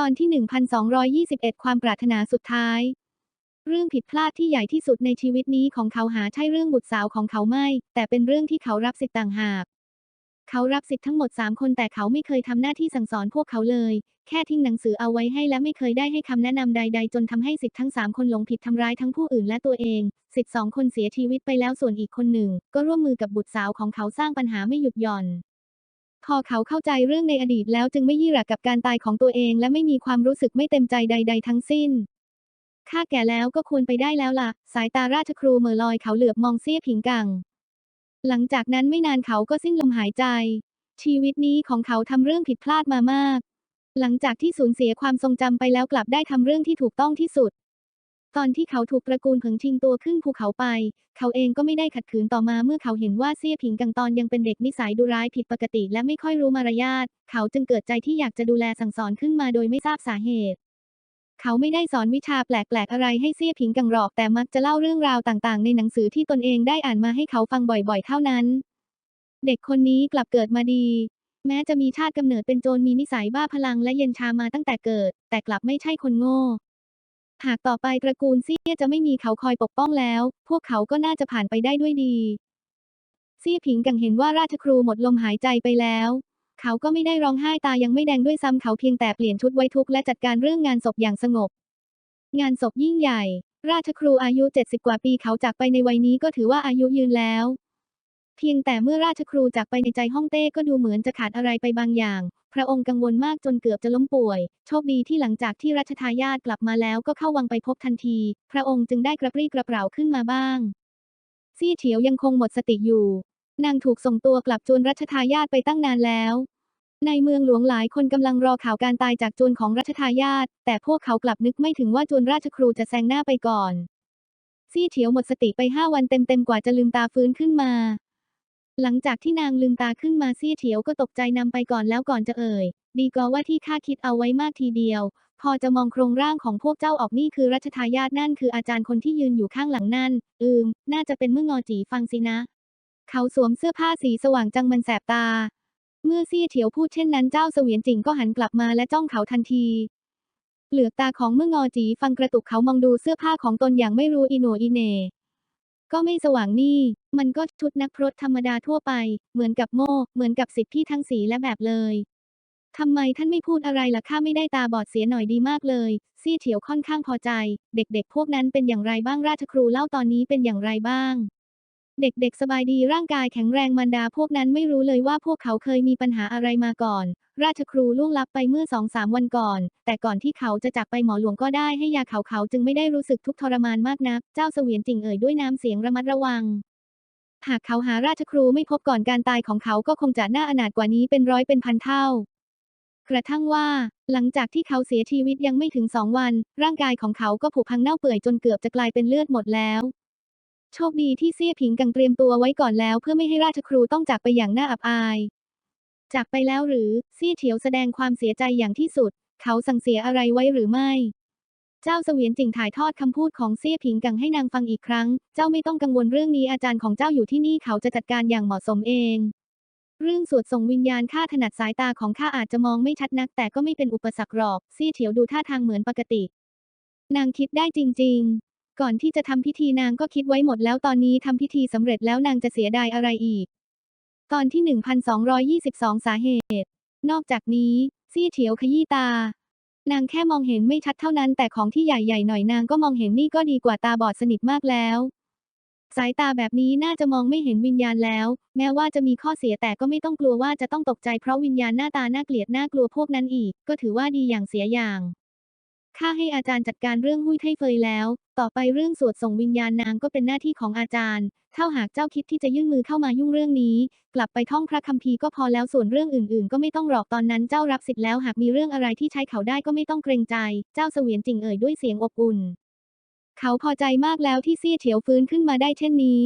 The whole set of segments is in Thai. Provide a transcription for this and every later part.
ตอนที่ 1221 ความปรารถนาสุดท้าย เรื่องผิดพลาดที่ใหญ่ที่สุดในชีวิตนี้ของเขาหาใช่เรื่องบุตรสาวของเขาไม่ แต่เป็นเรื่องที่เขารับสิทธิ์ต่างหาก เขารับสิทธิ์ทั้งหมด 3 คนแต่เขาไม่เคยทำหน้าที่สั่งสอนพวกเขาเลย แค่ทิ้งหนังสือเอาไว้ให้และไม่เคยได้ให้คำแนะนำใด ๆ จนทำให้สิทธิ์ทั้ง 3 คนหลงผิดทำร้ายทั้งผู้อื่นและตัวเอง สิทธิ์สองคนเสียชีวิตไปแล้วส่วนอีกคนหนึ่ง ก็ร่วมมือกับบุตรสาวของเขาสร้างปัญหาไม่หยุดหย่อน พอเขาเข้าใจเรื่องในอดีตแล้วจึงไม่ยี่หระกับการตายของตัวเอง และไม่มีความรู้สึกไม่เต็มใจใด ๆ ทั้งสิ้นข้าแก่แล้วก็ควรไปได้แล้วล่ะ สายตาราชครูเหม่อลอยเขาเหลือบมองเสี้ยผิงกัง หลังจากนั้นไม่นานเขาก็สิ้นลมหายใจ ชีวิตนี้ของเขาทำเรื่องผิดพลาดมามาก หลังจากที่สูญเสียความทรงจำไปแล้วกลับได้ทำเรื่องที่ถูกต้องที่สุด ตอนที่เขาถูกตระกูลเผิงชิงตัวขึ้นภูเขาไป เขาเองก็ไม่ได้ขัดขืนต่อมาเมื่อเขาเห็นว่าเซี่ยผิงกังตอนยังเป็นเด็กนิสัยดุร้ายผิดปกติและไม่ค่อยรู้มารยาท เขาจึงเกิดใจที่อยากจะดูแลสั่งสอนขึ้นมาโดยไม่ทราบสาเหตุเขาไม่ได้สอนวิชาแปลกๆ อะไรให้เซี่ยผิงกังหรอก แต่มักจะเล่าเรื่องราวต่างๆ ในหนังสือที่ตนเองได้อ่านมาให้เขาฟังบ่อยๆ เท่านั้น เด็กคนนี้กลับเกิดมาดี แม้จะมีชาติกำเนิดเป็นโจรมีนิสัยบ้าพลังและเย็นชามาตั้งแต่เกิด แต่กลับไม่ใช่คนโง่ หากต่อไปตระกูลเซี่ยจะไม่มีเขาคอยปกป้องแล้ว พวกเขาก็น่าจะผ่านไปได้ด้วยดี เซี่ยผิงกังเห็นว่าราชครูหมดลมหายใจไปแล้ว เขาก็ไม่ได้ร้องไห้ตายังไม่แดงด้วยซ้ำเขาเพียงแต่เปลี่ยนชุดไว้ทุกและจัดการเรื่องงานศพอย่างสงบ งานศพยิ่งใหญ่ ราชครูอายุ 70 กว่าปีเขาจากไปในวัยนี้ก็ถือว่าอายุยืนแล้ว เพียงแต่เมื่อราชครูจากไปในใจฮ่องเต้ก็ดูเหมือนจะขาดอะไรไปบางอย่าง พระองค์กังวลมากจนเกือบจะล้มป่วย โชคดีที่หลังจากที่รัชทายาทกลับมาแล้วก็เข้าวังไปพบทันที พระองค์จึงได้กระปรี้กระเปร่าขึ้นมาบ้าง ซี่เฉียวยังคงหมดสติอยู่ นางถูกส่งตัวกลับจวนรัชทายาทไปตั้งนานแล้ว ในเมืองหลวงหลายคนกำลังรอข่าวการตายจากจวนของรัชทายาทแต่พวกเขากลับนึกไม่ถึงว่าจวนราชครูจะแซงหน้าไปก่อน ซี่เฉียวหมดสติไปห้าวันเต็มๆกว่าจะลืมตาฟื้นขึ้นมา หลังจากที่นางลืมตาขึ้นมาซี่เฉียวก็ตกใจนำไปก่อนแล้วก่อนจะเอ่ย ดีกว่าว่าที่ข้าคิดเอาไว้มากทีเดียว พอจะมองโครงร่างของพวกเจ้าออกนี่คือรัชทายาทนั่นคืออาจารย์คนที่ยืนอยู่ข้างหลังนั่น อืม น่าจะเป็นเมื่องอจีฟังสินะ เขาสวมเสื้อผ้าสีสว่างจังมันแสบตา เมื่อซี่เฉียวพูดเช่นนั้นเจ้าเสวียนจิงก็หันกลับมาและจ้องเขาทันทีเปลือกตาของเมื่องอจีฟังกระตุกเขามองดูเสื้อผ้าของตนอย่างไม่รู้อีโนอีเน ก็ไม่สว่างนี่ มันก็ชุดนักพรตธรรมดาทั่วไป เหมือนกับโม่เหมือนกับสิทธิพี่ทั้งสีและแบบเลย ทำไมท่านไม่พูดอะไรล่ะข้าไม่ได้ตาบอดเสียหน่อยดีมากเลย ซี่เฉียวค่อนข้างพอใจ เด็กๆ พวกนั้นเป็นอย่างไรบ้างราชครูเล่าตอนนี้เป็นอย่างไรบ้าง เด็กๆ สบายดีร่างกายแข็งแรงมันดาพวกนั้นไม่รู้เลยว่าพวกเขาเคยมีปัญหาอะไรมาก่อน ราชครูล่วงลับไปเมื่อสองสามวันก่อน แต่ก่อนที่เขาจะจากไปหมอหลวงก็ได้ให้ยาเขาเขาจึงไม่ได้รู้สึกทุกข์ทรมานมากนัก เจ้าเสวียนจิงเอ่ยด้วยน้ำเสียงระมัดระวัง หากเขาหาราชครูไม่พบก่อนการตายของเขาก็คงจะน่าอนาถกว่านี้เป็นร้อยเป็นพันเท่ากระทั่งว่า หลังจากที่เขาเสียชีวิตยังไม่ถึงสองวัน ร่างกายของเขาก็ผุพังเน่าเปื่อยจนเกือบจะกลายเป็นเลือดหมดแล้ว โชคดีที่เซี่ยผิงกังเตรียมตัวไว้ก่อนแล้ว เพื่อไม่ให้ราชครูต้องจากไปอย่างน่าอับอาย จากไปแล้วหรือเซี่ยเฉียวแสดงความเสียใจอย่างที่สุด เขาสั่งเสียอะไรไว้หรือไม่ เจ้าเสวียนจิงถ่ายทอดคำพูดของเซี่ยผิงกังให้นางฟังอีกครั้ง เจ้าไม่ต้องกังวลเรื่องนี้อาจารย์ของเจ้าอยู่ที่นี่เขาจะจัดการอย่างเหมาะสมเอง เรื่องสวดส่งวิญญาณข้าถนัดสายตาของข้าอาจจะมองไม่ชัดนัก แต่ก็ไม่เป็นอุปสรรคหรอกเซี่ยเฉียวดูท่าทางเหมือนปกติ นางคิดได้จริง ๆ ก่อนที่จะทำพิธีนางก็คิดไว้หมดแล้วตอนนี้ทำพิธีสำเร็จแล้วนางจะเสียดายอะไรอีก ตอนที่ 1222 สาเหตุ นอกจากนี้ ซี่เฉียวขยี้ตา นางแค่มองเห็นไม่ชัดเท่านั้น แต่ของที่ใหญ่ๆหน่อยนางก็มองเห็นนี่ก็ดีกว่าตาบอดสนิทมากแล้ว สายตาแบบนี้น่าจะมองไม่เห็นวิญญาณแล้ว แม้ว่าจะมีข้อเสียแต่ก็ไม่ต้องกลัวว่าจะต้องตกใจเพราะวิญญาณหน้าตาน่าเกลียดน่ากลัวพวกนั้นอีก ก็ถือว่าดีอย่างเสียอย่าง ข้าให้อาจารย์จัดการเรื่องหุ้ยไทเฟยแล้ว ต่อไปเรื่องสวดส่งวิญญาณนางก็เป็นหน้าที่ของอาจารย์เถ้าหากเจ้าคิดที่จะยื่นมือเข้ามายุ่งเรื่องนี้ กลับไปท่องพระคัมภีร์ก็พอแล้วส่วนเรื่องอื่นๆ ก็ไม่ต้องหรอกตอนนั้นเจ้ารับสิทธิ์แล้วหากมีเรื่องอะไรที่ใช้เขาได้ก็ไม่ต้องเกรงใจ เจ้าเสวียนจิงเอ่ยด้วยเสียงอบอุ่น เขาพอใจมากแล้วที่เซี่ยเฉียวฟื้นขึ้นมาได้เช่นนี้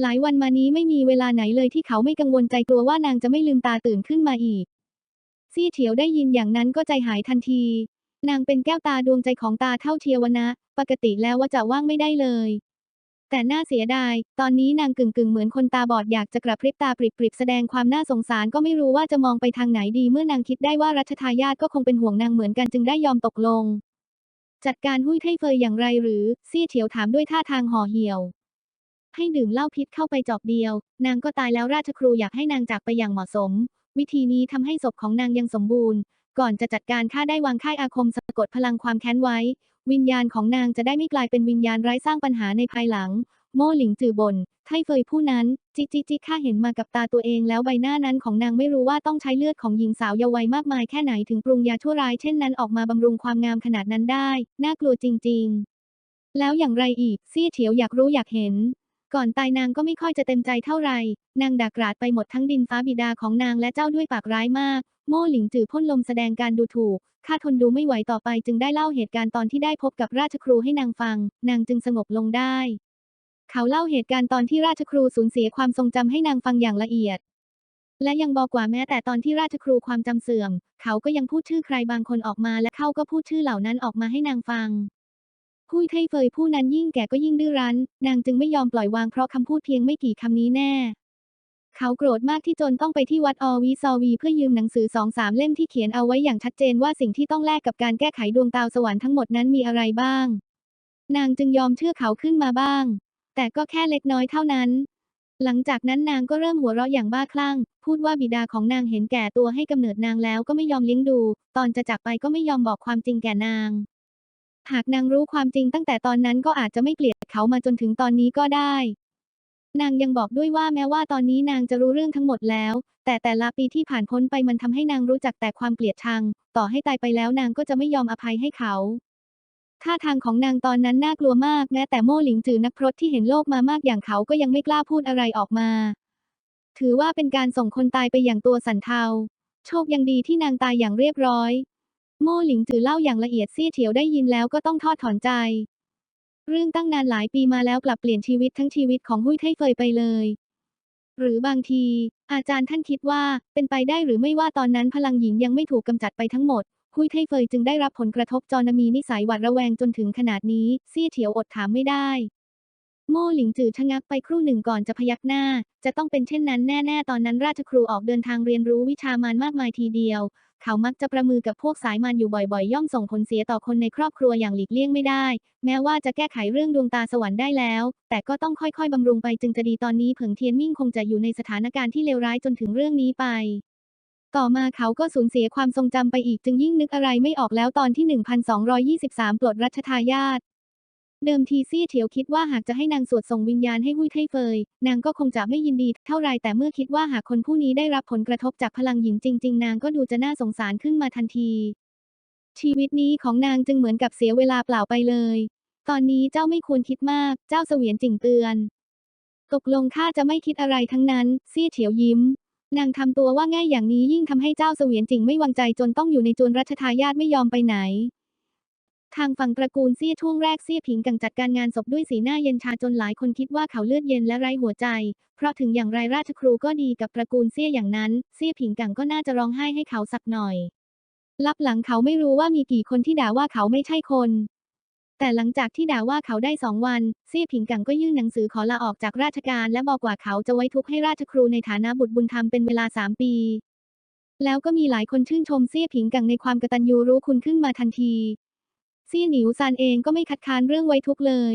หลายวันมานี้ไม่มีเวลาไหนเลยที่เขาไม่กังวลใจกลัวว่านางจะไม่ลืมตาตื่นขึ้นมาอีก ซี่เฉียวได้ยินอย่างนั้นก็ใจหายทันที นางเป็นแก้วตาดวงใจของตาเท่าเทียวนะ ปกติแล้วว่าจะว่างไม่ได้เลย แต่น่าเสียดาย ตอนนี้นางกึ่งกึ่งๆเหมือนคนตาบอดอยากจะกระพริบตาปริบๆแสดงความน่าสงสารก็ไม่รู้ว่าจะมองไปทางไหนดี เมื่อนางคิดได้ว่ารัชทายาทก็คงเป็นห่วงนางเหมือนกันจึงได้ยอมตกลง จัดการหุ้ยไทเฟยอย่างไรหรือเซี่ยเฉียวถามด้วยท่าทางห่อเหี่ยว ให้ดื่มเหล้าพิษเข้าไปจอกเดียว นางก็ตายแล้วราชครูอยากให้นางจากไปอย่างเหมาะสม วิธีนี้ทำให้ศพของนางยังสมบูรณ์ ก่อนจะจัดการฆ่าได้วางค่ายอาคมสะกดพลังความแค้นไว้ วิญญาณของนางจะได้ไม่กลายเป็นวิญญาณไร้สร้างปัญหาในภายหลัง โม่หลิงจือบนไทเฟยผู้นั้น จิจิจิข้าเห็นมากับตาตัวเองแล้วใบหน้านั้นของนางไม่รู้ว่าต้องใช้เลือดของหญิงสาวเยาว์วัยมากมายแค่ไหนถึงปรุงยาชั่วร้ายเช่นนั้นออกมาบำรุงความงามขนาดนั้นได้ น่ากลัวจริง ๆ แล้วอย่างไรอีกเซี่ยเฉียวอยากรู้อยากเห็นก่อนตายนางก็ไม่ค่อยจะเต็มใจเท่าไหร่ นางด่ากราดไปหมดทั้งดินฟ้าบิดาของนางและเจ้าด้วยปากร้ายมาก โม่หลิงจือพ่นลมแสดงการดูถูกข้าทนดูไม่ไหวต่อไปจึงได้เล่าเหตุการณ์ตอนที่ได้พบกับราชครูให้นางฟัง นางจึงสงบลงได้ เขาเล่าเหตุการณ์ตอนที่ราชครูสูญเสียความทรงจำให้นางฟังอย่างละเอียด และยังบอกกว่าแม้แต่ตอนที่ราชครูความจำเสื่อม เขาก็ยังพูดชื่อใครบางคนออกมาและเขาก็พูดชื่อเหล่านั้นออกมาให้นางฟังผู้ไทเฟยผู้นั้นยิ่งแก่ก็ยิ่งดื้อรั้น นางจึงไม่ยอมปล่อยวางเพราะคำพูดเพียงไม่กี่คำนี้แน่ เขาโกรธมากที่จนต้องไปที่วัดอวีซอวี เพื่อยืมหนังสือสองสามเล่มที่เขียนเอาไว้อย่างชัดเจนว่าสิ่งที่ต้องแลกกับการแก้ไขดวงดาสวรรค์ทั้งหมดนั้นมีอะไรบ้าง นางจึงยอมเชื่อเขาขึ้นมาบ้าง แต่ก็แค่เล็กน้อยเท่านั้น หลังจากนั้นนางก็เริ่มหัวเราะอย่างบ้าคลั่ง พูดว่าบิดาของนางเห็นแก่ตัวให้กำเนิดนางแล้วก็ไม่ยอมเลี้ยงดู ตอนจะจากไปก็ไม่ยอมบอกความจริงแก่นาง หากนางรู้ความจริงตั้งแต่ตอนนั้นก็อาจจะไม่เกลียดเขามาจนถึงตอนนี้ก็ได้ นางยังบอกด้วยว่าแม้ว่าตอนนี้นางจะรู้เรื่องทั้งหมดแล้ว แต่แต่ละปีที่ผ่านพ้นไปมันทำให้นางรู้จักแต่ความเกลียดชัง ต่อให้ตายไปแล้วนางก็จะไม่ยอมอภัยให้เขาท่าทางของนางตอนนั้นน่ากลัวมากแม้แต่โม่หลิงจือนักพรตที่เห็นโลกมามากอย่างเขาก็ยังไม่กล้าพูดอะไรออกมา ถือว่าเป็นการส่งคนตายไปอย่างตัวสันเทา โชคยังดีที่นางตายอย่างเรียบร้อย โม่หลิงจือเล่าอย่างละเอียดซี่เฉียวได้ยินแล้วก็ต้องทอดถอนใจ เรื่องตั้งนานหลายปีมาแล้วกลับเปลี่ยนชีวิตทั้งชีวิตของหุ้ยไทเฟยไปเลย หรือบางที อาจารย์ท่านคิดว่าเป็นไปได้หรือไม่ว่าตอนนั้นพลังหญิงยังไม่ถูกกำจัดไปทั้งหมดหุ้ยไทเฟยจึงได้รับผลกระทบจนมีนิสัยหวาดระแวงจนถึงขนาดนี้เซี่ยเฉียวอดถามไม่ได้ โม่หลิงจือชะงักไปครู่หนึ่งก่อนจะพยักหน้า จะต้องเป็นเช่นนั้นแน่ๆ ตอนนั้นราชครูออกเดินทางเรียนรู้วิชามารมากมายทีเดียว เขามักจะประมือกับพวกสายมารอยู่บ่อยๆ ย่อมส่งผลเสียต่อคนในครอบครัวอย่างหลีกเลี่ยงไม่ได้ แม้ว่าจะแก้ไขเรื่องดวงตาสวรรค์ได้แล้ว แต่ก็ต้องค่อยๆบำรุงไปจึงจะดีตอนนี้เผิงเทียนมิ่งคงจะอยู่ในสถานการณ์ที่เลวร้ายจนถึงเรื่องนี้ไปต่อมาเขาก็สูญเสียความทรงจำไปอีกจึงยิ่งนึกอะไรไม่ออกแล้วตอนที่ 1223 ปลดรัชทายาท เดิมทีซี่เฉียวคิดว่าหากจะให้นางสวดส่งวิญญาณให้หุ้ยไทเฟย นางก็คงจะไม่ยินดีเท่าไรแต่เมื่อคิดว่าหากคนผู้นี้ได้รับผลกระทบจากพลังหญิงจริง ๆ นางก็ดูจะน่าสงสารขึ้นมาทันที ชีวิตนี้ของนางจึงเหมือนกับเสียเวลาเปล่าไปเลย ตอนนี้เจ้าไม่ควรคิดมาก เจ้าเสวียนจิงเตือน ตกลงข้าจะไม่คิดอะไรทั้งนั้น ซี่เฉียวยิ้มนางทำตัวว่าง่ายอย่างนี้ยิ่งทำให้เจ้าเสวียนจิงไม่วางใจจนต้องอยู่ในจวนรัชทายาทไม่ยอมไปไหน ทางฝั่งตระกูลเซี่ยช่วงแรกเซี่ยผิงกังจัดการงานศพด้วยสีหน้าเย็นชาจนหลายคนคิดว่าเขาเลือดเย็นและไร้หัวใจ เพราะถึงอย่างไรราชครูก็ดีกับตระกูลเซี่ยอย่างนั้น เซี่ยผิงกังก็น่าจะร้องไห้ให้เขาสักหน่อย ลับหลังเขาไม่รู้ว่ามีกี่คนที่ด่าว่าเขาไม่ใช่คน แต่หลังจากที่ด่าว่าเขาได้สองวัน เซี่ยผิงกังก็ยื่นหนังสือขอลาออกจากราชการ และบอกว่าเขาจะไว้ทุกข์ให้ราชครูในฐานะบุตรบุญธรรมเป็นเวลาสามปี แล้วก็มีหลายคนชื่นชมเซี่ยผิงกังในความกตัญญูรู้คุณขึ้นมาทันที ซี่ยหนิวซานเองก็ไม่คัดค้านเรื่องไว้ทุกเลย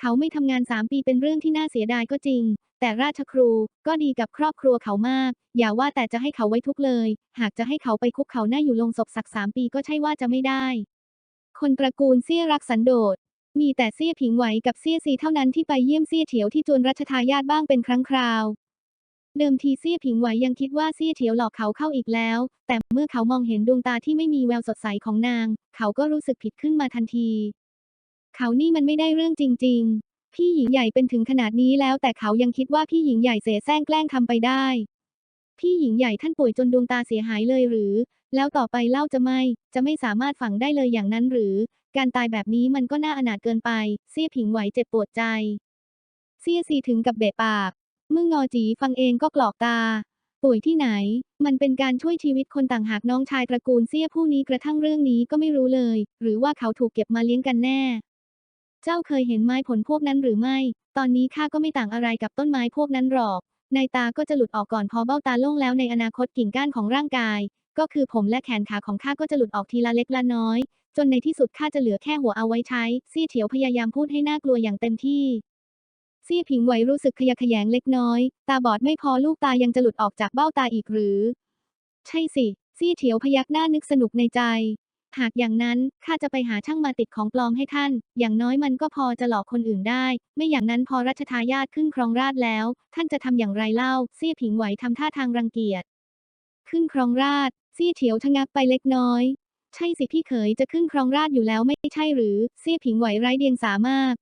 เขาไม่ทำงานสามปีเป็นเรื่องที่น่าเสียดายก็จริง แต่ราชครูก็ดีกับครอบครัวเขามาก อย่าว่าแต่จะให้เขาไว้ทุกเลย หากจะให้เขาไปคุกเขาหน้าอยู่ลงศพสักสามปีก็ใช่ว่าจะไม่ได้ คนตระกูลเซี่ยรักสันโดษ มีแต่เซี่ยผิงไหวกับเซี่ยซีเท่านั้นที่ไปเยี่ยมเซี่ยเถียวที่จวนรัชทายาทบ้างเป็นครั้งคราว เดิมทีเซี่ยผิงไหวยังคิดว่าเซี่ยเถียวหลอกเขาเข้าอีกแล้ว แต่เมื่อเขามองเห็นดวงตาที่ไม่มีแววสดใสของนาง เขาก็รู้สึกผิดขึ้นมาทันที เขานี่มันไม่ได้เรื่องจริง ๆ พี่หญิงใหญ่เป็นถึงขนาดนี้แล้ว แต่เขายังคิดว่าพี่หญิงใหญ่เสแสร้งแกล้งทำไปได้ พี่หญิงใหญ่ท่านป่วยจนดวงตาเสียหายเลยหรือ แล้วต่อไปเล่าจะไม่ จะไม่สามารถฝังได้เลยอย่างนั้นหรือ การตายแบบนี้มันก็น่าอนาถเกินไป เซี่ยผิงไหวเจ็บปวดใจ เซี่ยซีถึงกับเบะปาก เมื่องอจีฟังเองก็กรอกตา ป่วยที่ไหน มันเป็นการช่วยชีวิตคนต่างหากน้องชายตระกูลเซี่ยผู้นี้กระทั่งเรื่องนี้ก็ไม่รู้เลย หรือว่าเขาถูกเก็บมาเลี้ยงกันแน่ เจ้าเคยเห็นไม้ผลพวกนั้นหรือไม่ ตอนนี้ข้าก็ไม่ต่างอะไรกับต้นไม้พวกนั้นหรอก ในตาก็จะหลุดออกก่อนพอเบ้าตาโล่งแล้วในอนาคตกิ่งก้านของร่างกาย ก็คือผมและแขนขาของข้าก็จะหลุดออกทีละเล็กละน้อย จนในที่สุดข้าจะเหลือแค่หัวเอาไว้ใช้ซี่เฉียวพยายามพูดให้น่ากลัวอย่างเต็มที่ ซี่ผิงไหวรู้สึกขยะแขยงเล็กน้อย ตาบอดไม่พอลูกตายังจะหลุดออกจากเบ้าตาอีกหรือ ใช่สิ ซี่เฉียวพยักหน้านึกสนุกในใจ หากอย่างนั้นข้าจะไปหาช่างมาติดของปลอมให้ท่าน อย่างน้อยมันก็พอจะหลอกคนอื่นได้ ไม่อย่างนั้นพอรัชทายาทขึ้นครองราชแล้ว ท่านจะทำอย่างไรเล่า ซี่ผิงไหวทำท่าทางรังเกียจ ขึ้นครองราช ซี่เฉียวชะงักไปเล็กน้อยใช่สิพี่เขยจะขึ้นครองราชอยู่แล้วไม่ใช่หรือซี่ผิงไหวไร้เดียงสามาก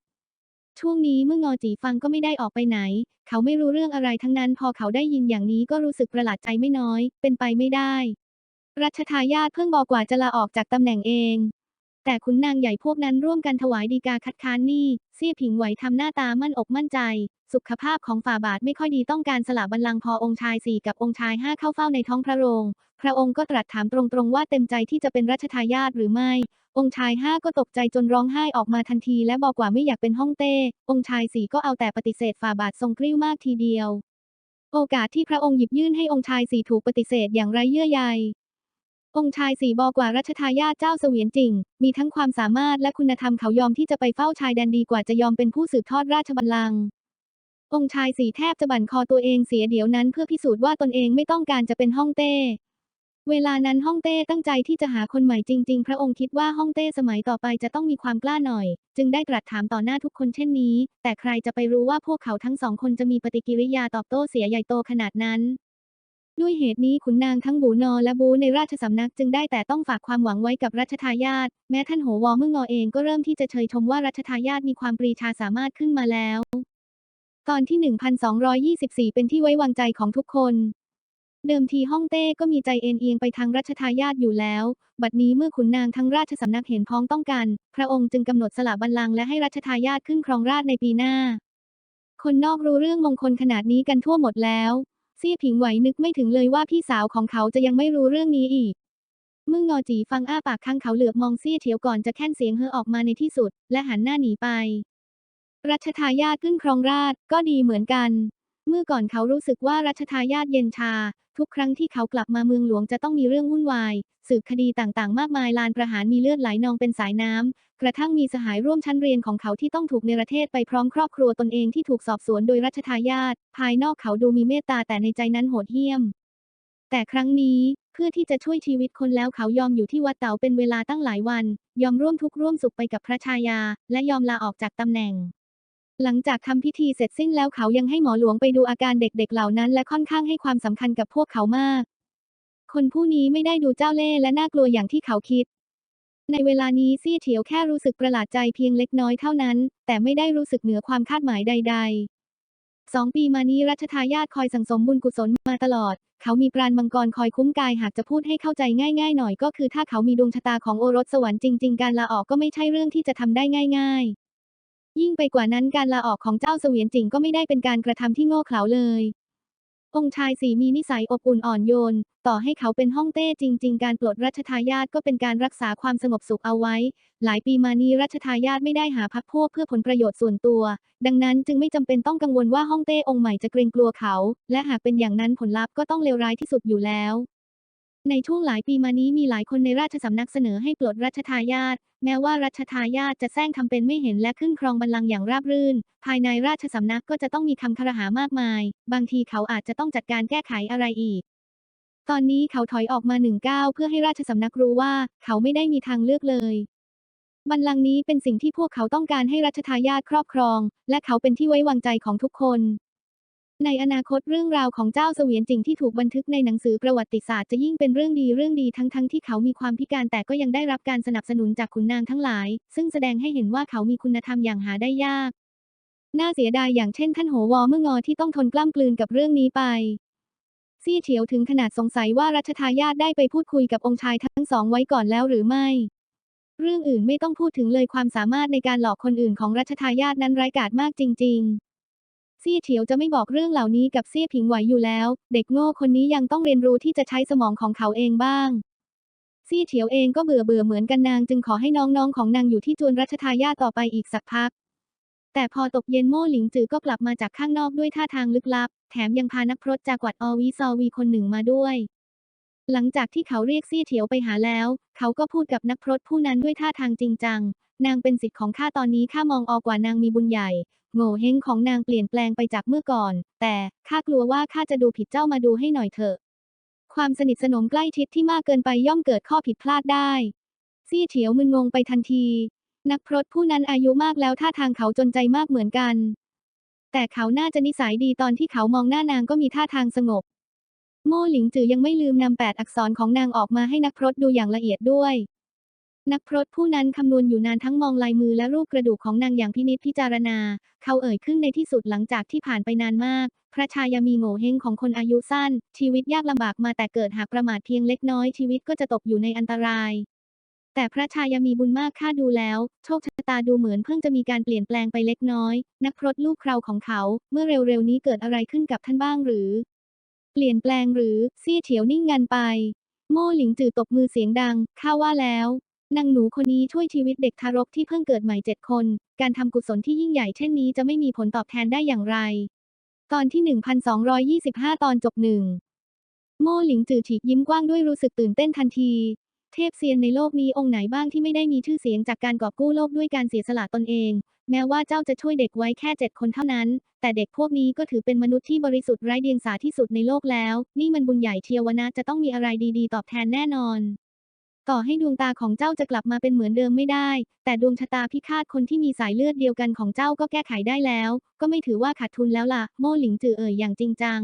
ช่วงนี้เมื่องอจีฟังก็ไม่ได้ออกไปไหน เขาไม่รู้เรื่องอะไรทั้งนั้น พอเขาได้ยินอย่างนี้ก็รู้สึกประหลาดใจไม่น้อย เป็นไปไม่ได้ รัชทายาทเพิ่งบอกว่าจะลาออกจากตำแหน่งเอง แต่ขุนนางใหญ่พวกนั้นร่วมกันถวายดีกาคัดค้านหนี้เซี่ยผิงไหวทำหน้าตามั่นอกมั่นใจ สุขภาพของฝ่าบาทไม่ค่อยดีต้องการสละบัลลังก์พอองค์ชายสี่กับองค์ชายห้าเข้าเฝ้าในท้องพระโรง พระองค์ก็ตรัสถามตรงๆว่าเต็มใจที่จะเป็นรัชทายาทหรือไม่ องค์ชายห้าก็ตกใจจนร้องไห้ออกมาทันทีและบอกว่าไม่อยากเป็นฮ่องเต้ องค์ชายสี่ก็เอาแต่ปฏิเสธฝ่าบาททรงกริ้วมากทีเดียว โอกาสที่พระองค์หยิบยื่นให้องค์ชายสี่ถูกปฏิเสธอย่างไร้เยื่อใย องค์ชายสี่บอกว่ารัชทายาทเจ้าเสวียนจริง มีทั้งความสามารถและคุณธรรมเขายอมที่จะไปเฝ้าชายแดนดีกว่าจะยอมเป็นผู้สืบทอดราชบัลลังก์องค์ชายสี่แทบจะบั่นคอตัวเองเสียเดี๋ยวนั้นเพื่อพิสูจน์ว่าตนเองไม่ต้องการจะเป็นฮ่องเต้ เวลานั้นฮ่องเต้ตั้งใจที่จะหาคนใหม่จริง ๆ พระองค์คิดว่าฮ่องเต้สมัยต่อไปจะต้องมีความกล้าหน่อย จึงได้ตรัสถามต่อหน้าทุกคนเช่นนี้ แต่ใครจะไปรู้ว่าพวกเขาทั้งสองคนจะมีปฏิกิริยาตอบโต้เสียใหญ่โตขนาดนั้น ด้วยเหตุนี้ขุนนางทั้งบูนอและบูในราชสำนักจึงได้แต่ต้องฝากความหวังไว้กับรัชทายาทแม้ท่านโหวอเมื่องอเองก็เริ่มที่จะเชยชมว่ารัชทายาทมีความปรีชาสามารถขึ้นมาแล้ว ตอนที่ 1224 เป็นที่ไว้วางใจของทุกคน เดิมทีฮ่องเต้ก็มีใจเอ็นเอียงไปทางรัชทายาทอยู่แล้ว บัดนี้เมื่อขุนนางทั้งราชสำนักเห็นพ้องต้องกัน พระองค์จึงกำหนดสละบัลลังก์และให้รัชทายาทขึ้นครองราชในปีหน้า คนนอกรู้เรื่องมงคลขนาดนี้กันทั่วหมดแล้ว เซี่ยผิงไหวนึกไม่ถึงเลยว่าพี่สาวของเขาจะยังไม่รู้เรื่องนี้อีกมึงงอจีฟังอ้าปากค้างเขาเหลือบมองเซี่ยเฉียวก่อนจะแค่นเสียงเฮอออกมาในที่สุด และหันหน้าหนีไป รัชทายาทขึ้นครองราชก็ดีเหมือนกัน เมื่อก่อนเขารู้สึกว่ารัชทายาทเย็นชา ทุกครั้งที่เขากลับมาเมืองหลวงจะต้องมีเรื่องวุ่นวาย สืบคดีต่างๆ มากมายลานประหารมีเลือดไหลนองเป็นสายน้ำ กระทั่งมีสหายร่วมชั้นเรียนของเขาที่ต้องถูกเนรเทศไปพร้อมครอบครัวตนเองที่ถูกสอบสวนโดยรัชทายาทภายนอกเขาดูมีเมตตาแต่ในใจนั้นโหดเหี้ยม แต่ครั้งนี้เพื่อที่จะช่วยชีวิตคนแล้วเขายอมอยู่ที่วัดเต๋าเป็นเวลาตั้งหลายวัน ยอมร่วมทุกข์ร่วมสุขไปกับพระชายา และยอมลาออกจากตำแหน่ง หลังจากทำพิธีเสร็จสิ้นแล้วเขายังให้หมอหลวงไปดูอาการเด็กๆเหล่านั้น และค่อนข้างให้ความสำคัญกับพวกเขามาก คนผู้นี้ไม่ได้ดูเจ้าเล่ห์และน่ากลัวอย่างที่เขาคิด ในเวลานี้ซี่เฉียวแค่รู้สึกประหลาดใจเพียงเล็กน้อยเท่านั้น แต่ไม่ได้รู้สึกเหนือความคาดหมายใด ๆ สองปีมานี้รัชทายาทคอยสั่งสมบุญกุศลมาตลอด เขามีปราณมังกรคอยคุ้มกายหากจะพูดให้เข้าใจง่าย ๆ หน่อยก็คือถ้าเขามีดวงชะตาของโอรสสวรรค์จริง ๆ การลาออกก็ไม่ใช่เรื่องที่จะทำได้ง่าย ๆ ยิ่งไปกว่านั้นการลาออกของเจ้าเสวียนจิงก็ไม่ได้เป็นการกระทำที่โง่เขลาเลย องค์ชายสีมีนิสัยอบอุ่นอ่อนโยน ต่อให้เขาเป็นฮ่องเต้จริง ๆ การปลดรัชทายาทก็เป็นการรักษาความสงบสุขเอาไว้ หลายปีมานี้รัชทายาทไม่ได้หาพักพวกเพื่อผลประโยชน์ส่วนตัว ดังนั้นจึงไม่จำเป็นต้องกังวลว่าฮ่องเต้องค์ใหม่จะเกรงกลัวเขา และหากเป็นอย่างนั้นผลลัพธ์ก็ต้องเลวร้ายที่สุดอยู่แล้ว ในช่วงหลายปีมานี้มีหลายคนในราชสำนักเสนอให้ปลดรัชทายาทแม้ว่ารัชทายาทจะแซงทำเป็นไม่เห็นและขึ้นครองบัลลังก์อย่างราบรื่น ภายในราชสำนักก็จะต้องมีคำคารหามากมาย บางทีเขาอาจจะต้องจัดการแก้ไขอะไรอีก ตอนนี้เขาถอยออกมาหนึ่งก้าวเพื่อให้ราชสำนักรู้ว่า เขาไม่ได้มีทางเลือกเลยบัลลังก์นี้เป็นสิ่งที่พวกเขาต้องการให้รัชทายาทครอบครอง และเขาเป็นที่ไว้วางใจของทุกคน ในอนาคตเรื่องราวของเจ้าเสวียนจิงที่ถูกบันทึกในหนังสือประวัติศาสตร์จะยิ่งเป็นเรื่องดีเรื่องดีทั้งๆทที่เขามีความพิการแต่ก็ยังได้รับการสนับสนุนจากขุนนางทั้งหลาย ซึ่งแสดงให้เห็นว่าเขามีคุณธรรมอย่างหาได้ยาก น่าเสียดายอย่างเช่นท่านโหวอเมื่องอที่ต้องทนกล้ำกลืนกับเรื่องนี้ไป ซี่เฉียวถึงขนาดสงสัยว่ารัชทายาทได้ไปพูดคุยกับองค์ชายทั้งสองไว้ก่อนแล้วหรือไม่ เรื่องอื่นไม่ต้องพูดถึงเลยความสามารถในการหลอกคนอื่นของรัชทายาทนั้นไร้กาจมากจริง ๆ ซี่เฉียวจะไม่บอกเรื่องเหล่านี้กับเซี่ยผิงไหวอยู่แล้ว เด็กโง่คนนี้ยังต้องเรียนรู้ที่จะใช้สมองของเขาเองบ้างซี่เฉียวเองก็เบื่อเบื่อเหมือนกันนางจึงขอให้น้องๆของนางอยู่ที่จวนรัชทายาต่อไปอีกสักพัก แต่พอตกเย็นโม่หลิงจือก็กลับมาจากข้างนอกด้วยท่าทางลึกลับ แถมยังพานักพรตจากวัดออวีซอวีคนหนึ่งมาด้วย หลังจากที่เขาเรียกซี่เฉียวไปหาแล้ว เขาก็พูดกับนักพรตผู้นั้นด้วยท่าทางจริงจัง นางเป็นสิทธิ์ของข้าตอนนี้ข้ามองออกว่านางมีบุญใหญ่ โง่เฮงของนางเปลี่ยนแปลงไปจากเมื่อก่อน แต่ข้ากลัวว่าข้าจะดูผิดเจ้ามาดูให้หน่อยเถอะ ความสนิทสนมใกล้ชิดที่มากเกินไปย่อมเกิดข้อผิดพลาดได้ ซี่เฉียวมึนงงไปทันที นักพรตผู้นั้นอายุมากแล้วท่าทางเขาจนใจมากเหมือนกัน แต่เขาน่าจะนิสัยดีตอนที่เขามองหน้านางก็มีท่าทางสงบ โม่หลิงจือยังไม่ลืมนำแปดอักษรของนางออกมาให้นักพรตดูอย่างละเอียดด้วย นักพรตผู้นั้นคำนวณอยู่นานทั้งมองลายมือและรูปกระดูกของนางอย่างพินิจพิจารณา เขาเอ่ยขึ้นในที่สุดหลังจากที่ผ่านไปนานมาก พระชายามีโง่เฮงของคนอายุสั้น ชีวิตยากลำบากมาแต่เกิดหากประมาทเพียงเล็กน้อยชีวิตก็จะตกอยู่ในอันตราย แต่พระชายามีบุญมากข้าดูแล้ว โชคชะตาดูเหมือนเพิ่งจะมีการเปลี่ยนแปลงไปเล็กน้อย นักพรตลูกคราวของเขา เมื่อเร็วๆนี้เกิดอะไรขึ้นกับท่านบ้างหรือ เปลี่ยนแปลงหรือเซี่ยเฉียวนิ่งงันไป โม่หลิงจือตบมือเสียงดังข้าว่าแล้ว นางหนูคนนี้ช่วยชีวิตเด็กทารกที่เพิ่งเกิดใหม่เจ็ดคน การทำกุศลที่ยิ่งใหญ่เช่นนี้จะไม่มีผลตอบแทนได้อย่างไร ตอนที่ 1225 ตอนจบหนึ่ง โม่หลิงจือฉีกยิ้มกว้างด้วยรู้สึกตื่นเต้นทันที เทพเซียนในโลกนี้องค์ไหนบ้างที่ไม่ได้มีชื่อเสียงจากการกอบกู้โลกด้วยการเสียสละตนเอง แม้ว่าเจ้าจะช่วยเด็กไว้แค่เจ็ดคนเท่านั้น แต่เด็กพวกนี้ก็ถือเป็นมนุษย์ที่บริสุทธิ์ไร้เดียงสาที่สุดในโลกแล้ว นี่มันบุญใหญ่เชียววนะจะต้องมีอะไรดี ๆ ตอบแทนแน่นอน ต่อให้ดวงตาของเจ้าจะกลับมาเป็นเหมือนเดิมไม่ได้ แต่ดวงชะตาพิฆาตคนที่มีสายเลือดเดียวกันของเจ้าก็แก้ไขได้แล้ว ก็ไม่ถือว่าขาดทุนแล้วล่ะ โม่หลิงจือเอ่ยอย่างจริงจัง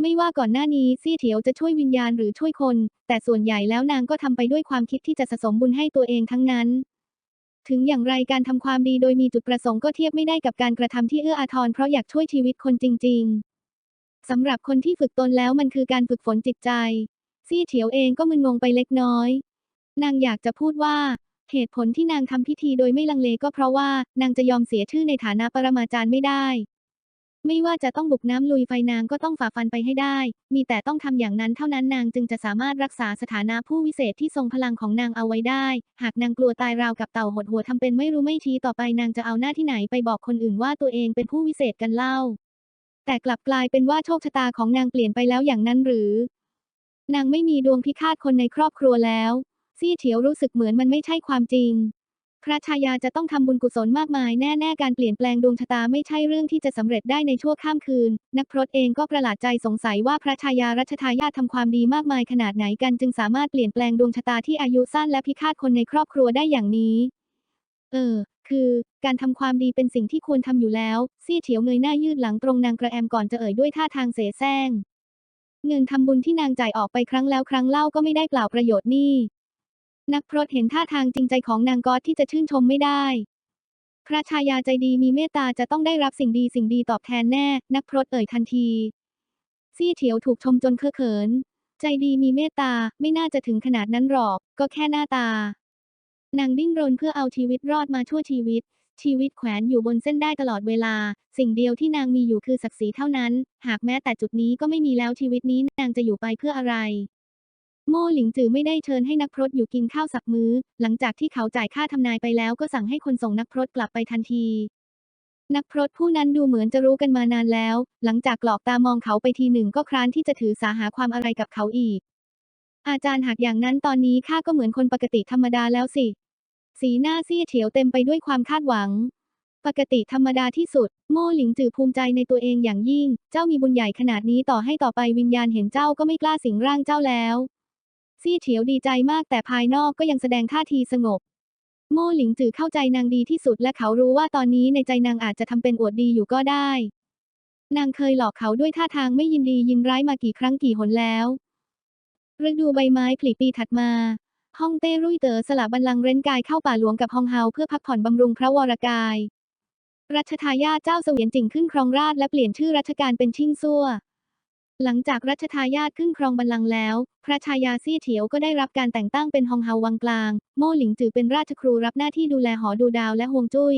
ไม่ว่าก่อนหน้านี้ซี่เถียวจะช่วยวิญญาณหรือช่วยคน แต่ส่วนใหญ่แล้วนางก็ทำไปด้วยความคิดที่จะสะสมบุญให้ตัวเองทั้งนั้น ถึงอย่างไรการทำความดีโดยมีจุดประสงค์ก็เทียบไม่ได้กับการกระทำที่เอื้ออาทรเพราะอยากช่วยชีวิตคนจริง ๆสำหรับคนที่ฝึกตนแล้วมันคือการฝึกฝนจิตใจ ซี่เฉียวเองก็มึนงงไปเล็กน้อย นางอยากจะพูดว่า เหตุผลที่นางทำพิธีโดยไม่ลังเลก็เพราะว่านางจะยอมเสียชื่อในฐานะปรมาจารย์ไม่ได้ ไม่ว่าจะต้องบุกน้ำลุยไฟนางก็ต้องฝ่าฟันไปให้ได้ มีแต่ต้องทำอย่างนั้นเท่านั้นนางจึงจะสามารถรักษาสถานะผู้วิเศษที่ทรงพลังของนางเอาไว้ได้ หากนางกลัวตายราวกับเต่าหดหัวทำเป็นไม่รู้ไม่ชี้ต่อไปนางจะเอาหน้าที่ไหนไปบอกคนอื่นว่าตัวเองเป็นผู้วิเศษกันเล่าแต่กลับกลายเป็นว่าโชคชะตาของนางเปลี่ยนไปแล้วอย่างนั้นหรือ นางไม่มีดวงพิฆาตคนในครอบครัวแล้ว ซี่เฉียวรู้สึกเหมือนมันไม่ใช่ความจริง พระชายาจะต้องทำบุญกุศลมากมายแน่ๆ การเปลี่ยนแปลงดวงชะตาไม่ใช่เรื่องที่จะสำเร็จได้ในชั่วข้ามคืน นักพรตเองก็ประหลาดใจสงสัยว่าพระชายารัชทายาททำความดีมากมายขนาดไหนกันจึงสามารถเปลี่ยนแปลงดวงชะตาที่อายุสั้นและพิฆาตคนในครอบครัวได้อย่างนี้ เออ คือการทำความดีเป็นสิ่งที่ควรทำอยู่แล้ว ซี่เฉียวเงยหน้ายืดหลังตรงนางกระแอมก่อนจะเอ่ยด้วยท่าทางเสแสร้ง เงินทำบุญที่นางจ่ายออกไปครั้งแล้วครั้งเล่าก็ไม่ได้เปล่าประโยชน์นี่ นักพรตเห็นท่าทางจริงใจของนางก๊อตที่จะชื่นชมไม่ได้ พระชายาใจดีมีเมตตาจะต้องได้รับสิ่งดีสิ่งดีตอบแทนแน่ นักพรตเอ่ยทันที ซี่เฉียวถูกชมจนเคอะเขิน ใจดีมีเมตตาไม่น่าจะถึงขนาดนั้นหรอก ก็แค่หน้าตา นางดิ้นรนเพื่อเอาชีวิตรอดมาชั่วชีวิต ชีวิตแขวนอยู่บนเส้นได้ตลอดเวลา สิ่งเดียวที่นางมีอยู่คือศักดิ์ศรีเท่านั้น หากแม้แต่จุดนี้ก็ไม่มีแล้วชีวิตนี้นางจะอยู่ไปเพื่ออะไร โม่หลิงจือไม่ได้เชิญให้นักพรตอยู่กินข้าวสักมื้อ หลังจากที่เขาจ่ายค่าทำนายไปแล้วก็สั่งให้คนส่งนักพรตกลับไปทันที นักพรตผู้นั้นดูเหมือนจะรู้กันมานานแล้ว หลังจากหลอกตามองเขาไปทีหนึ่งก็คร้านที่จะถือสาหาความอะไรกับเขาอีกอาจารย์หากอย่างนั้นตอนนี้ข้าก็เหมือนคนปกติธรรมดาแล้วสิ สีหน้าซีเฉียวเต็มไปด้วยความคาดหวัง ปกติธรรมดาที่สุด โม่หลิงจือภูมิใจในตัวเองอย่างยิ่ง เจ้ามีบุญใหญ่ขนาดนี้ต่อให้ต่อไปวิญญาณเห็นเจ้าก็ไม่กล้าสิงร่างเจ้าแล้วซี่เฉียวดีใจมากแต่ภายนอกก็ยังแสดงท่าทีสงบ โม่หลิงจือเข้าใจนางดีที่สุดและเขารู้ว่าตอนนี้ในใจนางอาจจะทำเป็นอวดดีอยู่ก็ได้ นางเคยหลอกเขาด้วยท่าทางไม่ยินดียินร้ายมากี่ครั้งกี่หนแล้วฤดูใบไม้ผลิปีถัดมา ฮ่องเต้รุ่ยเต๋อสละบัลลังก์เร้นกายเข้าป่าหลวงกับฮองเฮาเพื่อพักผ่อนบำรุงพระวรกาย รัชทายาทเจ้าเสวียนจิงขึ้นครองราชและเปลี่ยนชื่อรัชกาลเป็นชิ่งซั่ว หลังจากรัชทายาทขึ้นครองบัลลังก์แล้ว พระชายาซี่เถียวก็ได้รับการแต่งตั้งเป็นฮองเฮาวังกลาง โม่หลิงจือเป็นราชครูรับหน้าที่ดูแลหอดูดาวและฮวงจุ้ย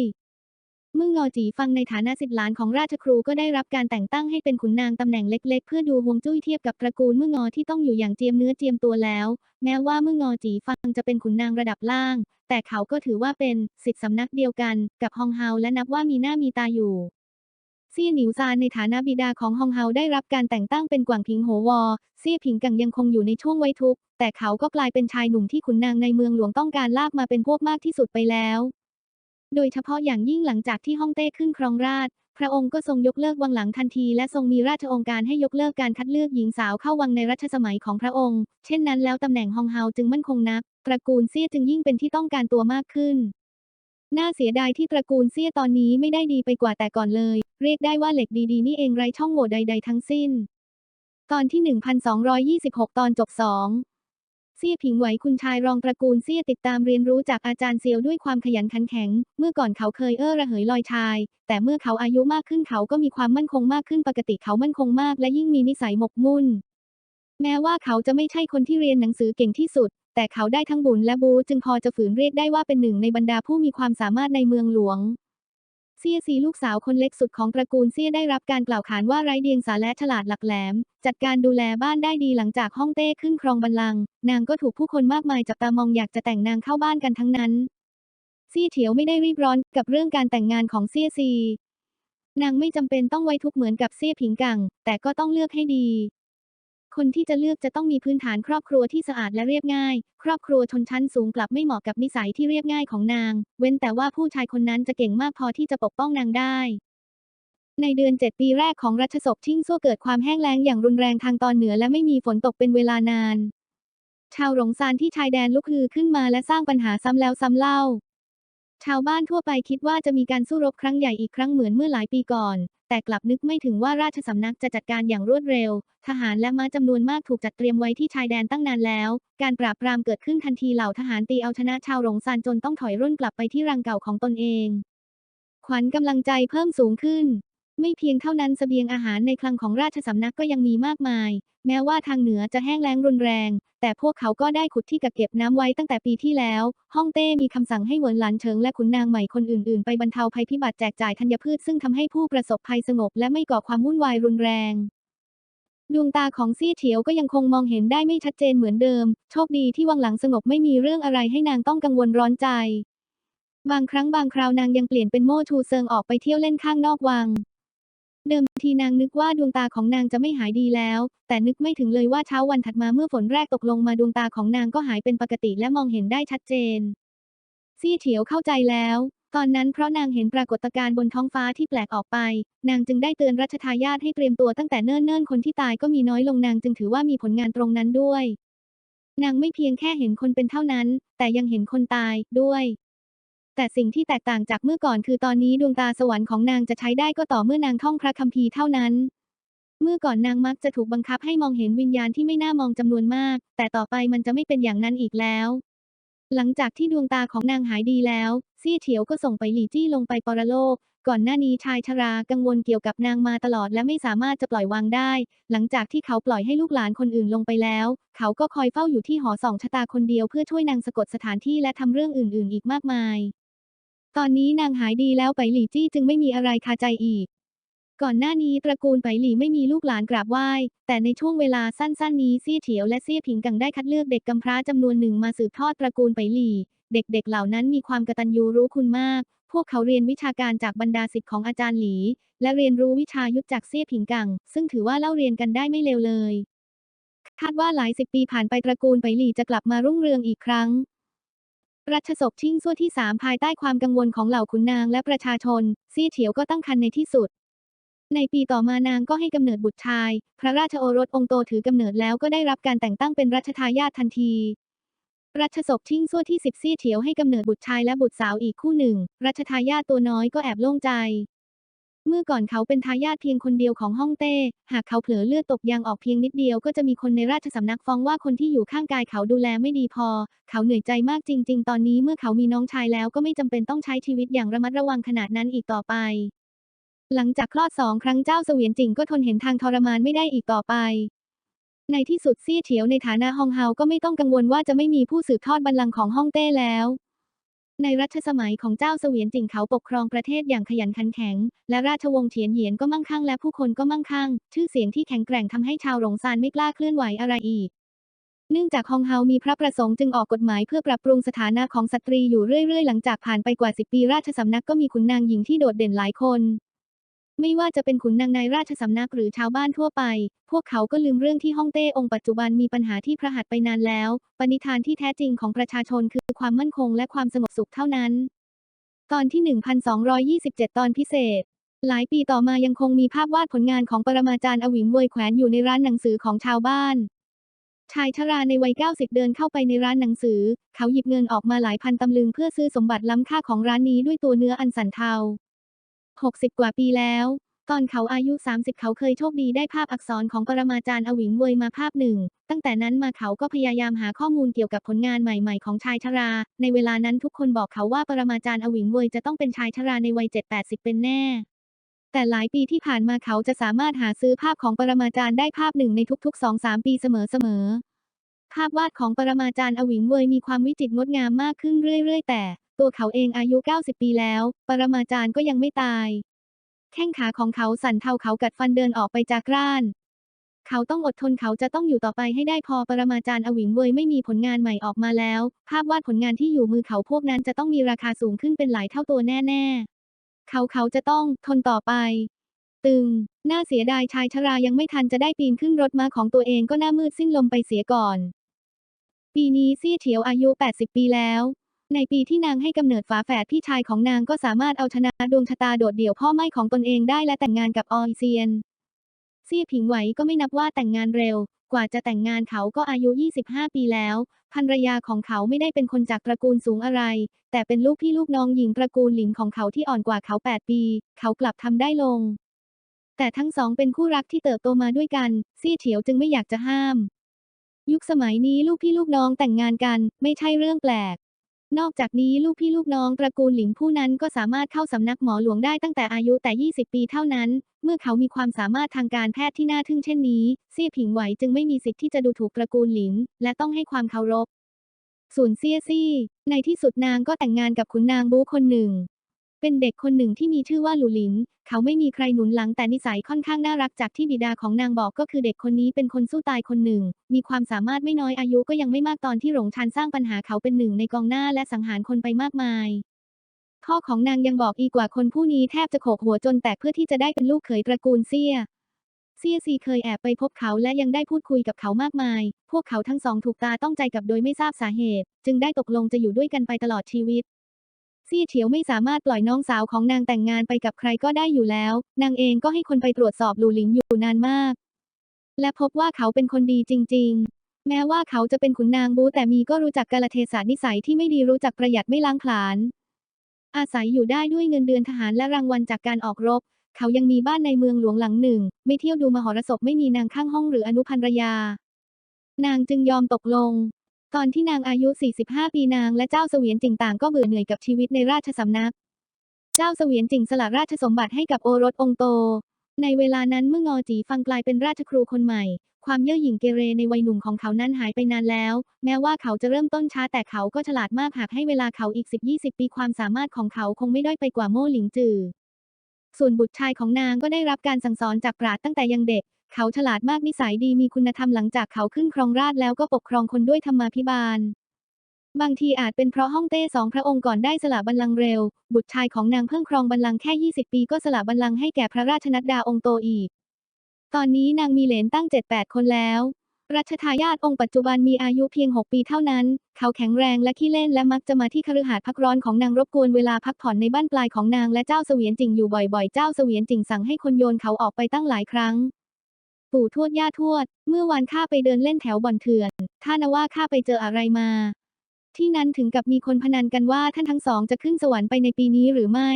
เมื่องอจีฟังในฐานะสิทธิหลานของราชครูก็ได้รับการแต่งตั้งให้เป็นขุนนางตำแหน่งเล็กๆ เพื่อดูฮวงจุ้ยเทียบกับตระกูลเมื่องอที่ต้องอยู่อย่างเจียมเนื้อเจียมตัวแล้ว แม้ว่าเมื่องอจีฟังจะเป็นขุนนางระดับล่าง แต่เขาก็ถือว่าเป็นสิทธิสำนักเดียวกันกับฮองเฮาและนับว่ามีหน้ามีตาอยู่เซี่ยหนิวซานในฐานะบิดาของฮองเฮาได้รับการแต่งตั้งเป็นกวางพิงโหวอเซี่ยผิงกังยังคงอยู่ในช่วงไว้ทุกข์แต่เขาก็กลายเป็นชายหนุ่มที่ขุนนางในเมืองหลวงต้องการลากมาเป็นพวกมากที่สุดไปแล้ว โดยเฉพาะอย่างยิ่งหลังจากที่ฮ่องเต้ขึ้นครองราชพระองค์ก็ทรงยกเลิกวังหลังทันทีและทรงมีราชองค์การให้ยกเลิกการคัดเลือกหญิงสาวเข้าวังในรัชสมัยของพระองค์ เช่นนั้นแล้วตำแหน่งฮองเฮาจึงมั่นคงนัก ตระกูลเซี่ยจึงยิ่งเป็นที่ต้องการตัวมากขึ้น น่าเสียดายที่ตระกูลเซี่ยตอนนี้ไม่ได้ดีไปกว่าแต่ก่อนเลย เรียกได้ว่าเหล็กดีๆนี่เองไร้ช่องโหว่ใด ๆ ทั้งสิ้น ตอนที่ 1226 ตอนจบ2 เซี่ยผิงไหวคุณชายรองตระกูลเซี่ยติดตามเรียนรู้จากอาจารย์เซียวด้วยความขยันขันแข็ง เมื่อก่อนเขาเคยเอ้อระเหยลอยชาย แต่เมื่อเขาอายุมากขึ้นเขาก็มีความมั่นคงมากขึ้นปกติเขามั่นคงมากและยิ่งมีนิสัยหมกมุ่น แม้ว่าเขาจะไม่ใช่คนที่เรียนหนังสือเก่งที่สุด แต่เขาได้ทั้งบุญและบูจึงพอจะฝืนเรียกได้ว่าเป็นหนึ่งในบรรดาผู้มีความสามารถในเมืองหลวง เซี่ยซีลูกสาวคนเล็กสุดของตระกูลเซี่ยได้รับการกล่าวขานว่าไร้เดียงสาและฉลาดหลักแหลม จัดการดูแลบ้านได้ดีหลังจากฮ่องเต้ขึ้นครองบัลลังก์นางก็ถูกผู้คนมากมายจับตามองอยากจะแต่งนางเข้าบ้านกันทั้งนั้น เซี่ยเฉียวไม่ได้รีบร้อนกับเรื่องการแต่งงานของเซี่ยซี นางไม่จำเป็นต้องไว้ทุกข์เหมือนกับเซี่ยผิงกังแต่ก็ต้องเลือกให้ดี คนที่จะเลือกจะต้องมีพื้นฐานครอบครัวที่สะอาดและเรียบง่าย ครอบครัวชนชั้นสูงกลับไม่เหมาะกับนิสัยที่เรียบง่ายของนาง เว้นแต่ว่าผู้ชายคนนั้นจะเก่งมากพอที่จะปกป้องนางได้ในเดือน 7 ปีแรกของรัชสกชิ่งซั่วเกิดความแห้งแล้งอย่างรุนแรงทางตอนเหนือและไม่มีฝนตกเป็นเวลานาน ชาวหลงซานที่ชายแดนลุกฮือขึ้นมาและสร้างปัญหาซ้ำแล้วซ้ำเล่า ชาวบ้านทั่วไปคิดว่าจะมีการสู้รบครั้งใหญ่อีกครั้งเหมือนเมื่อหลายปีก่อน แต่กลับนึกไม่ถึงว่าราชสำนักจะจัดการอย่างรวดเร็ว ทหารและม้าจำนวนมากถูกจัดเตรียมไว้ที่ชายแดนตั้งนานแล้ว การปราบปรามเกิดขึ้นทันทีเหล่าทหารตีเอาชนะชาวหลงซานจนต้องถอยร่นกลับไปที่รังเก่าของตนเอง ขวัญกำลังใจเพิ่มสูงขึ้น ไม่เพียงเท่านั้นสเสบียงอาหารในคลังของราชสำนักก็ยังมีมากมาย แม้ว่าทางเหนือจะแห้งแล้งรุนแรง แต่พวกเขาก็ได้ขุดที่กักเก็บน้ำไว้ตั้งแต่ปีที่แล้ว ฮ่องเต้มีคำสั่งให้เหวินหลันเฉิงและขุนนางใหม่คนอื่นๆ ไปบรรเทาภัยพิบัติแจกจ่ายธัญพืชซึ่งทำให้ผู้ประสบภัยสงบและไม่ก่อความวุ่นวายรุนแรงดวงตาของซี่เฉียวก็ยังคงมองเห็นได้ไม่ชัดเจนเหมือนเดิม โชคดีที่วังหลังสงบไม่มีเรื่องอะไรให้นางต้องกังวลร้อนใจ บางครั้งบางคราวนางยังเปลี่ยนเป็นโม่ชูเซิงออกไปเที่ยวเล่นข้างนอกวัง เดิมทีนางนึกว่าดวงตาของนางจะไม่หายดีแล้ว แต่นึกไม่ถึงเลยว่าเช้าวันถัดมาเมื่อฝนแรกตกลงมาดวงตาของนางก็หายเป็นปกติและมองเห็นได้ชัดเจน ซี่เฉียวเข้าใจแล้ว ตอนนั้นเพราะนางเห็นปรากฏการณ์บนท้องฟ้าที่แปลกออกไป นางจึงได้เตือนรัชทายาทให้เตรียมตัวตั้งแต่เนิ่นๆคนที่ตายก็มีน้อยลงนางจึงถือว่ามีผลงานตรงนั้นด้วย นางไม่เพียงแค่เห็นคนเป็นเท่านั้น แต่ยังเห็นคนตายด้วย แต่สิ่งที่แตกต่างจากเมื่อก่อนคือตอนนี้ดวงตาสวรรค์ของนางจะใช้ได้ก็ต่อเมื่อนางท่องพระคัมภีร์เท่านั้น เมื่อก่อนนางมักจะถูกบังคับให้มองเห็นวิญญาณที่ไม่น่ามองจำนวนมาก แต่ต่อไปมันจะไม่เป็นอย่างนั้นอีกแล้ว หลังจากที่ดวงตาของนางหายดีแล้วเซี่ยเฉียวก็ส่งไปหลี่จี้ลงไปปรโลก ก่อนหน้านี้ชายชรากังวลเกี่ยวกับนางมาตลอดและไม่สามารถจะปล่อยวางได้ หลังจากที่เขาปล่อยให้ลูกหลานคนอื่นลงไปแล้ว เขาก็คอยเฝ้าอยู่ที่หอสองชะตาคนเดียวเพื่อช่วยนางสะกดสถานที่และทำเรื่องอื่น ๆ อีกมากมาย ตอนนี้นางหายดีแล้วไปหลี่จี้จึงไม่มีอะไรคาใจอีก ก่อนหน้านี้ตระกูลไปหลี่ไม่มีลูกหลานกราบไหว้ แต่ในช่วงเวลาสั้นๆนี้เซี่ยเฉียวและเซี่ยผิงกังได้คัดเลือกเด็กกำพร้าจำนวนหนึ่งมาสืบทอดตระกูลไปหลี่ เด็กๆเหล่านั้นมีความกตัญญูรู้คุณมาก พวกเขาเรียนวิชาการจากบรรดาศิษย์ของอาจารย์หลี และเรียนรู้วิชายุทธจากเซี่ยผิงกัง ซึ่งถือว่าเล่าเรียนกันได้ไม่เลวเลยคาดว่าหลายสิบปีผ่านไปตระกูลไปหลี่จะกลับมารุ่งเรืองอีกครั้ง รัชศพชิงซั่วที่สามภายใต้ความกังวลของเหล่าขุนนางและประชาชน ซี่เฉียวก็ตั้งครรภ์ในที่สุด ในปีต่อมานางก็ให้กำเนิดบุตรชาย พระราชโอรสองค์โตถือกำเนิดแล้วก็ได้รับการแต่งตั้งเป็นรัชทายาททันที รัชศพชิงซั่วที่สิบซี่เฉียวให้กำเนิดบุตรชายและบุตรสาวอีกคู่หนึ่ง รัชทายาทตัวน้อยก็แอบโล่งใจ เมื่อก่อนเขาเป็นทายาทเพียงคนเดียวของฮ่องเต้ หากเขาเผลอเลือดตกยางออกเพียงนิดเดียวก็จะมีคนในราชสำนักฟ้องว่าคนที่อยู่ข้างกายเขาดูแลไม่ดีพอ เขาเหนื่อยใจมากจริง ๆ ตอนนี้เมื่อเขามีน้องชายแล้วก็ไม่จำเป็นต้องใช้ชีวิตอย่างระมัดระวังขนาดนั้นอีกต่อไป หลังจากคลอดสองครั้งเจ้าเสวียนจิงก็ทนเห็นทางทรมานไม่ได้อีกต่อไปในที่สุดเซี่ยเฉียวในฐานะฮองเฮาก็ไม่ต้องกังวลว่าจะไม่มีผู้สืบทอดบัลลังก์ของฮ่องเต้แล้ว ในรัชสมัยของเจ้าเสวียนจิงเขาปกครองประเทศอย่างขยันขันแข็ง และราชวงศ์เฉียนเหยียนก็มั่งคั่งและผู้คนก็มั่งคั่ง ชื่อเสียงที่แข็งแกร่งทำให้ชาวหลงซานไม่กล้าเคลื่อนไหวอะไรอีก เนื่องจากฮองเฮามีพระประสงค์จึงออกกฎหมายเพื่อปรับปรุงสถานะของสตรีอยู่เรื่อยๆ หลังจากผ่านไปกว่า 10 ปีราชสำนักก็มีขุนนางหญิงที่โดดเด่นหลายคน ไม่ว่าจะเป็นขุนนางในราชสำนักหรือชาวบ้านทั่วไป พวกเขาก็ลืมเรื่องที่ฮ่องเต้องค์ปัจจุบันมีปัญหาที่พระหัตไปนานแล้ว ปณิธานที่แท้จริงของประชาชนคือความมั่นคงและความสงบสุขเท่านั้น ตอนที่ 1227 ตอนพิเศษ หลายปีต่อมายังคงมีภาพวาดผลงานของปรมาจารย์อวิงเวยแขวนอยู่ในร้านหนังสือของชาวบ้านชายชราในวัย 90 เดินเข้าไปในร้านหนังสือ เขาหยิบเงินออกมาหลายพันตำลึงเพื่อซื้อสมบัติล้ำค่าของร้านนี้ด้วยตัวเนื้ออันสันเทา 60 กว่าปีแล้ว ตอนเขาอายุ 30 เขาเคยโชคดีได้ภาพอักษรของปรมาจารย์อวิงเวยมาภาพหนึ่ง ตั้งแต่นั้นมาเขาก็พยายามหาข้อมูลเกี่ยวกับผลงานใหม่ ๆ ของชายชรา ในเวลานั้นทุกคนบอกเขาว่าปรมาจารย์อวิงเวยจะต้องเป็นชายชราในวัย 7-80 เป็นแน่แต่หลายปีที่ผ่านมาเขาจะสามารถหาซื้อภาพของปรมาจารย์ได้ภาพหนึ่งในทุกๆ 2-3 ปีเสมอๆ ภาพวาดของปรมาจารย์อวิงเวยมีความวิจิตรงดงามมากขึ้นเรื่อยๆ แต่ ตัวเขาเองอายุ 90 ปีแล้ว ปรมาจารย์ก็ยังไม่ตาย แข้งขาของเขาสั่นเทาเขากัดฟันเดินออกไปจากร้าน เขาต้องอดทนเขาจะต้องอยู่ต่อไปให้ได้พอปรมาจารย์อวิงเวยไม่มีผลงานใหม่ออกมาแล้ว ภาพวาดผลงานที่อยู่มือเขาพวกนั้นจะต้องมีราคาสูงขึ้นเป็นหลายเท่าตัวแน่ๆ เขาเขาจะต้องทนต่อไป ตึง น่าเสียดายชายชรายังไม่ทันจะได้ปีนขึ้นรถม้าของตัวเองก็หน้ามืดสิ้นลมไปเสียก่อน ปีนี้ซี่เฉียวอายุ 80 ปีแล้ว ในปีที่นางให้กำเนิดฝาแฝดพี่ชายของนางก็สามารถเอาชนะดวงชะตาโดดเดี่ยวพ่อไม่ของตนเองได้และแต่งงานกับออยเซียน เซี่ยผิงไหวก็ไม่นับว่าแต่งงานเร็ว กว่าจะแต่งงานเขาก็อายุ 25 ปีแล้วภรรยาของเขาไม่ได้เป็นคนจากตระกูลสูงอะไร แต่เป็นลูกพี่ลูกน้องหญิงตระกูลหลินของเขาที่อ่อนกว่าเขา 8 ปี เขากลับทำได้ลง แต่ทั้งสองเป็นคู่รักที่เติบโตมาด้วยกัน เซี่ยเฉียวจึงไม่อยากจะห้าม ยุคสมัยนี้ลูกพี่ลูกน้องแต่งงานกัน ไม่ใช่เรื่องแปลก นอกจากนี้ลูกพี่ลูกน้องตระกูลหลิงผู้นั้นก็สามารถเข้าสำนักหมอหลวงได้ตั้งแต่อายุแต่ 20 ปีเท่านั้น เมื่อเขามีความสามารถทางการแพทย์ที่น่าทึ่งเช่นนี้เซี่ยผิงไหวจึงไม่มีสิทธิ์ที่จะดูถูกตระกูลหลิง และต้องให้ความเคารพ ส่วนเซี่ยซี่ ในที่สุดนางก็แต่งงานกับขุนนางบูคนหนึ่ง เป็นเด็กคนหนึ่งที่มีชื่อว่าหลูหลิน เขาไม่มีใครหนุนหลังแต่นิสัยค่อนข้างน่ารักจากที่บิดาของนางบอกก็คือเด็กคนนี้เป็นคนสู้ตายคนหนึ่ง มีความสามารถไม่น้อยอายุก็ยังไม่มากตอนที่หลงชันสร้างปัญหาเขาเป็นหนึ่งในกองหน้าและสังหารคนไปมากมายพ่อของนางยังบอกอีกว่าคนผู้นี้แทบจะโขกหัวจนแตกเพื่อที่จะได้เป็นลูกเขยตระกูลเซี่ยเซี่ยซีเคยแอบไปพบเขาและยังได้พูดคุยกับเขามากมาย พวกเขาทั้งสองถูกตาต้องใจกับโดยไม่ทราบสาเหตุ จึงได้ตกลงจะอยู่ด้วยกันไปตลอดชีวิต ซี่เฉียวไม่สามารถปล่อยน้องสาวของนางแต่งงานไปกับใครก็ได้อยู่แล้ว นางเองก็ให้คนไปตรวจสอบหลูหลิงอยู่นานมาก และพบว่าเขาเป็นคนดีจริง ๆ แม้ว่าเขาจะเป็นขุนนางบูแต่มีก็รู้จักกาลเทศะนิสัยที่ไม่ดีรู้จักประหยัดไม่ล้างผลาญ อาศัยอยู่ได้ด้วยเงินเดือนทหารและรางวัลจากการออกรบ เขายังมีบ้านในเมืองหลวงหลังหนึ่ง ไม่เที่ยวดูมหรสพไม่มีนางข้างห้องหรืออนุพันรยา นางจึงยอมตกลง ตอนที่นางอายุ 45 ปีนางและเจ้าเสวียนจิงต่างก็เบื่อเหนื่อยกับชีวิตในราชสำนัก เจ้าเสวียนจิงสละราชสมบัติให้กับโอรสองโต ในเวลานั้นเมื่องอจีฟังกลายเป็นราชครูคนใหม่ ความเย่อหยิ่งเกเรในวัยหนุ่มของเขานั้นหายไปนานแล้ว แม้ว่าเขาจะเริ่มต้นช้าแต่เขาก็ฉลาดมากหากให้เวลาเขาอีก 10-20 ปีความสามารถของเขาคงไม่ด้อยไปกว่าโม่หลิงจือ ส่วนบุตรชายของนางก็ได้รับการสั่งสอนจากปราดตั้งแต่ยังเด็ก เขาฉลาดมากนิสัยดีมีคุณธรรมหลังจากเขาขึ้นครองราชแล้วก็ปกครองคนด้วยธรรมาภิบาล บางทีอาจเป็นเพราะฮ่องเต้สองพระองค์ก่อนได้สละบัลลังก์เร็ว บุตรชายของนางเพิ่งครองบัลลังก์แค่ 20 ปีก็สละบัลลังก์ให้แก่พระราชนัดดาองค์โตอีก ตอนนี้นางมีเหลนตั้ง 7-8 คนแล้วรัชทายาทองค์ปัจจุบันมีอายุเพียง 6 ปีเท่านั้น เขาแข็งแรงและขี้เล่นและมักจะมาที่คฤหาสน์พักร้อนของนางรบกวนเวลาพักผ่อนในบ้านปลายของนางและเจ้าเสวียนจิงอยู่บ่อยๆ เจ้าเสวียนจิงสั่งให้คนโยนเขาออกไปตั้งหลายครั้ง ปู่ทวดย่าทวด เมื่อวานข้าไปเดินเล่นแถวบ่อนเถื่อน ท่านว่าข้าไปเจออะไรมา ที่นั้นถึงกับมีคนพนันกันว่าท่านทั้งสองจะขึ้นสวรรค์ไปในปีนี้หรือไม่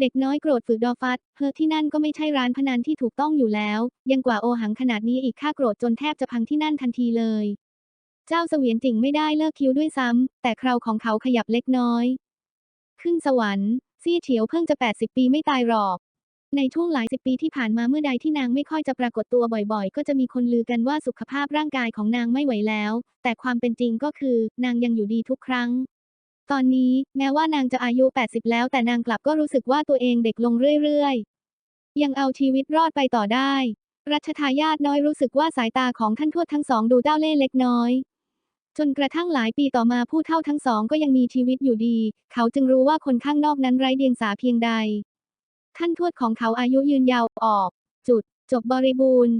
เด็กน้อยโกรธฝึกดอฟัดเฮอที่นั่นก็ไม่ใช่ร้านพนันที่ถูกต้องอยู่แล้ว ยังกว่าโอหังขนาดนี้อีกข้าโกรธจนแทบจะพังที่นั่นทันทีเลย เจ้าเสวียนจิงไม่ได้เลิกคิ้วด้วยซ้ำแต่คราวของเขาขยับเล็กน้อย ขึ้นสวรรค์ซี่เฉียวเพิ่งจะ 80 ปีไม่ตายหรอก ในช่วงหลายสิบปีที่ผ่านมาเมื่อใดที่นางไม่ค่อยจะปรากฏตัวบ่อยๆ ก็จะมีคนลือกันว่าสุขภาพร่างกายของนางไม่ไหวแล้ว แต่ความเป็นจริงก็คือ นางยังอยู่ดีทุกครั้ง ตอนนี้แม้ว่านางจะอายุ 80 แล้ว แต่นางกลับก็รู้สึกว่าตัวเองเด็กลงเรื่อยๆ ยังเอาชีวิตรอดไปต่อได้ รัชทายาทน้อยรู้สึกว่าสายตาของท่านทวดทั้งสองดูเจ้าเล่ห์เล็กน้อย จนกระทั่งหลายปีต่อมาผู้เฒ่าทั้งสองก็ยังมีชีวิตอยู่ดี เขาจึงรู้ว่าคนข้างนอกนั้นไร้เดียงสาเพียงใด ท่านทวดของเขาอายุยืนยาวออก จุด จบบริบูรณ์